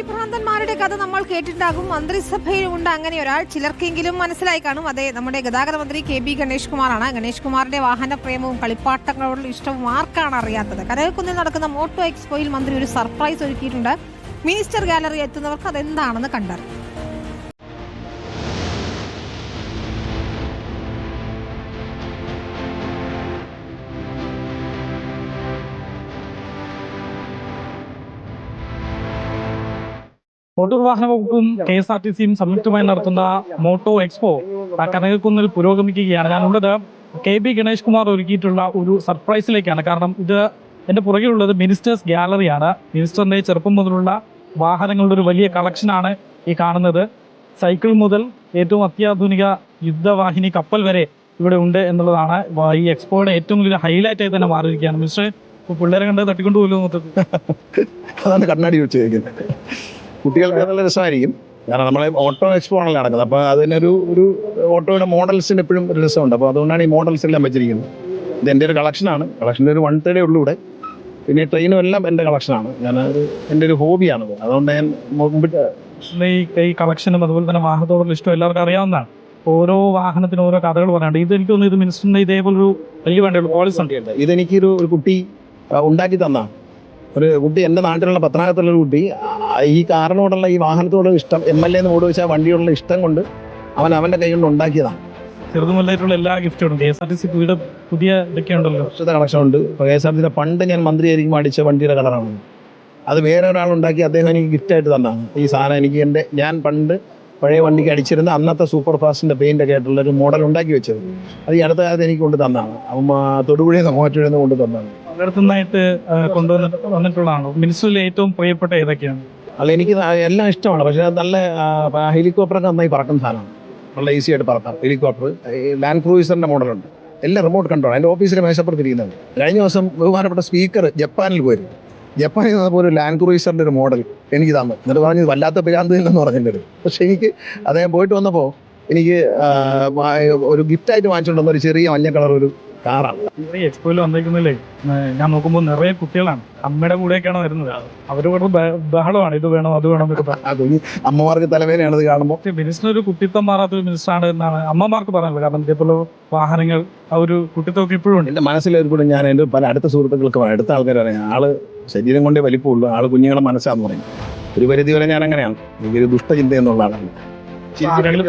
പരിഭ്രാന്തന്മാരുടെ കഥ നമ്മൾ കേട്ടിട്ടുണ്ടാകും. മന്ത്രിസഭയിലുണ്ട് അങ്ങനെ ഒരാൾ. ചിലർക്കെങ്കിലും മനസ്സിലായി കാണും. അതെ നമ്മുടെ ഗതാഗത മന്ത്രി കെ ബി ഗണേഷ് കുമാറാണ് ഗണേഷ് കുമാറിന്റെ വാഹന പ്രേമവും കളിപ്പാട്ടങ്ങളോടുള്ള ഇഷ്ടവും ആർക്കാണ് അറിയാത്തത്? കരകക്കുന്നിൽ നടക്കുന്ന മോട്ടോ എക്സ്പോയിൽ മന്ത്രി ഒരു സർപ്രൈസ് ഒരുക്കിയിട്ടുണ്ട്. മിനിസ്റ്റർ ഗാലറി എത്തുന്നവർക്ക് അതെന്താണെന്ന് കണ്ടറിയാം. മോട്ടോർ വാഹന വകുപ്പും കെ എസ് ആർ ടി സിയും സംയുക്തമായി നടത്തുന്ന മോട്ടോ എക്സ്പോ കനകക്കുന്നിൽ പുരോഗമിക്കുകയാണ്. ഞാനുള്ളത് കെ ബി ഗണേഷ് കുമാർ ഒരുക്കിയിട്ടുള്ള ഒരു സർപ്രൈസിലേക്കാണ്. കാരണം ഇത് എന്റെ പുറകിലുള്ളത് മിനിസ്റ്റേഴ്സ് ഗ്യാലറിയാണ് മിനിസ്റ്ററിന്റെ ചെറുപ്പം മുതലുള്ള വാഹനങ്ങളുടെ ഒരു വലിയ കളക്ഷനാണ് ഈ കാണുന്നത്. സൈക്കിൾ മുതൽ ഏറ്റവും അത്യാധുനിക യുദ്ധവാഹിനി കപ്പൽ വരെ ഇവിടെ ഉണ്ട് എന്നുള്ളതാണ് ഈ എക്സ്പോയുടെ ഏറ്റവും വലിയ ഹൈലൈറ്റ് ആയി തന്നെ മാറിയിരിക്കുകയാണ്. മിസ്റ്റർ പിള്ളേരെ കണ്ട് തട്ടിക്കൊണ്ട് പോലും അതാണ് കണ്ണാടി വെച്ച് കുട്ടികൾക്ക് നല്ല രസമായിരിക്കും. കാരണം നമ്മളെ ഓട്ടോ എക്സ്പോ ആണല്ലോ നടക്കുന്നത്. അപ്പോൾ അതിനൊരു ഒരു ഓട്ടോയുടെ മോഡൽസിന് എപ്പോഴും ഒരു രസമുണ്ട്. അപ്പോൾ അതുകൊണ്ടാണ് ഈ മോഡൽസ് എല്ലാം വെച്ചിരിക്കുന്നത്. ഇത് എന്റെ ഒരു കളക്ഷനാണ് കളക്ഷന്റെ ഒരു വൺ തേർഡേ ഉള്ളൂ ഇവിടെ. പിന്നെ ട്രെയിനും എല്ലാം എന്റെ കളക്ഷനാണ് ഞാൻ എന്റെ ഒരു ഹോബിയാണ് അതുകൊണ്ട് ഞാൻ മുമ്പിട്ട് ഈ കളക്ഷനും അതുപോലെ തന്നെ വാഹനത്തോടുള്ള ഇഷ്ടം എല്ലാവർക്കും അറിയാവുന്നതാണ്. ഓരോ വാഹനത്തിനും ഓരോ കഥകൾ പറയാണ്ട് ഇത് എനിക്ക് തോന്നുന്നു ഇത് ഇതേപോലെ ഇതേപോലൊരു വലിയ വേണ്ടിയുള്ള പോളിസി ഉണ്ട് ഇതെനിക്കൊരു ഒരു കുട്ടി ഉണ്ടാക്കി തന്ന ഒരു കുട്ടി എന്റെ നാട്ടിലുള്ള പത്തനാപുരത്തുള്ള ഒരു കുട്ടി ഈ കാറിനോടുള്ള ഈ വാഹനത്തോടുള്ള ഇഷ്ടം എം എൽ എന്ന് ഓടി വെച്ചാൽ വണ്ടിയോടുള്ള ഇഷ്ടം കൊണ്ട് അവൻ അവന്റെ കൈ കൊണ്ട് ഉണ്ടാക്കിയതാണ് ചെറുതുമല്ലായിട്ടുള്ള എല്ലാ ഗിഫ്റ്റുകളും K S R T C പുതിയ പുതിയ ഇതൊക്കെ ഉണ്ടല്ലോ. വർഷത്തെ കണക്ഷൻ ഉണ്ട്. കെ എസ് ആർ ടിയുടെ പണ്ട് ഞാൻ മന്ത്രിയായിരിക്കും അടിച്ച വണ്ടിയുടെ കളറാണ് അത് വേറെ ഒരാളുണ്ടാക്കി അദ്ദേഹം എനിക്ക് ഗിഫ്റ്റായിട്ട് തന്നാണ് ഈ സാധനം എനിക്ക് എന്റെ ഞാൻ പണ്ട് പഴയ വണ്ടിക്ക് അടിച്ചിരുന്ന അന്നത്തെ സൂപ്പർ ഫാസ്റ്റിന്റെ പെയിന്റ് ഒക്കെ ആയിട്ടുള്ള ഒരു മോഡൽ ഉണ്ടാക്കി വെച്ചത്. അത് ഈ അടുത്ത കാലത്ത് എനിക്ക് കൊണ്ട് തന്നാണ് അപ്പം തൊടുപുഴയിൽ നിന്ന് മൂവാറ്റുപുഴയിൽ നിന്ന് കൊണ്ട് തന്നതാണ്. പലയിടത്തുനിന്നായിട്ട് കൊണ്ടുവന്ന് വന്നിട്ടുള്ളതാണോ? മിനിസ്റ്ററിൽ ഏറ്റവും പ്രിയപ്പെട്ട ഏതൊക്കെയാണ്? അല്ല എനിക്ക് എല്ലാം ഇഷ്ടമാണ്. പക്ഷേ നല്ല ഹെലികോപ്റ്ററൊക്കെ നന്നായി പറക്കുന്ന സാധനമാണ്. നല്ല ഈസി ആയിട്ട് പറക്കാം. Helicopter land ക്രൂയിസറിന്റെ മോഡലുണ്ട്. എല്ലാം റിമോട്ട് കൺട്രോൾ എന്റെ ഓഫീസിലെ മേശപ്പുറത്തിരിക്കുന്നത്. കഴിഞ്ഞ ദിവസം ബഹുമാനപ്പെട്ട സ്പീക്കർ ജപ്പാനിൽ പോയിരുന്നു. ജപ്പാനിൽ നിന്നപ്പോൾ ഒരു ലാൻഡ് ക്രൂയിസറിന്റെ ഒരു മോഡൽ എനിക്ക് തന്നു. എന്നിട്ട് പറഞ്ഞു വല്ലാത്ത പിരാന്ത് ഇല്ലെന്ന് പറഞ്ഞിട്ടുണ്ട് പക്ഷേ എനിക്ക് അദ്ദേഹം പോയിട്ട് വന്നപ്പോൾ എനിക്ക് ഒരു ഗിഫ്റ്റായിട്ട് വാങ്ങിച്ചുകൊണ്ടുവന്ന ഒരു ചെറിയ മഞ്ഞ കളർ ഒരു കാറാണ് എക്സ്പോയിൽ വന്നേക്കുന്നില്ലേ ഞാൻ നോക്കുമ്പോൾ നിറയെ കുട്ടികളാണ്. അമ്മയുടെ കൂടെയൊക്കെയാണ് വരുന്നത്. അവരോട് ബഹളമാണ്. ഇത് വേണം അത് വേണം എന്നൊക്കെ പറഞ്ഞു. അമ്മമാർക്ക് തലവേദനയാണ് ഇത് കാണുമ്പോൾ മിനിസ്റ്റർ ഒരു കുട്ടിത്തം മാറാത്ത ഒരു മിനിസ്റ്ററാണ് എന്നാണ് അമ്മമാർക്ക് പറയാനുള്ളത്. കാരണം ഇതേപോലെ വാഹനങ്ങൾ ആ ഒരു കുട്ടിത്തമൊക്കെ ഇപ്പോഴും ഉണ്ട്. എന്റെ മനസ്സിലേർപ്പെടും ഞാൻ എന്റെ പല അടുത്ത സുഹൃത്തുക്കൾക്കും അടുത്ത ആൾക്കാർ പറയാം ആൾ ശരീരം കൊണ്ടേ വലിപ്പമുള്ളൂ. ആൾ കുഞ്ഞുങ്ങളെ മനസ്സാന്ന് പറയും. ഒരു പരിധി വരെ ഞാൻ അങ്ങനെയാണ്. എനിക്കൊരു ദുഷ്ടചിന്ത എന്നുള്ള ആളാണ്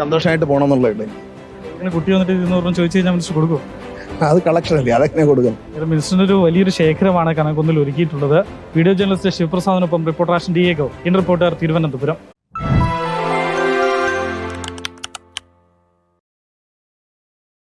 സന്തോഷമായിട്ട് പോകണം എന്നുള്ളത് കുട്ടി വന്നിട്ട് ഇരുന്നൂറ് ചോദിച്ചു കഴിഞ്ഞാൽ മിനിസ്റ്റർ കൊടുക്കും അത് കളക്ഷൻ അല്ലേ? അതെങ്ങനെ കൊടുക്കും മിനിസ്റ്ററിന്റെ ഒരു വലിയൊരു ശേഖരമാണ് കനകുന്നിൽ ഒരുക്കിയിട്ടുള്ളത്. വീഡിയോ ജേർണലിസ്റ്റ് ശിവപ്രസാദിനൊപ്പം റിപ്പോർട്ടർ ആഷൻ ഡി എഗോ ഇൻ റിപ്പോർട്ടർ തിരുവനന്തപുരം.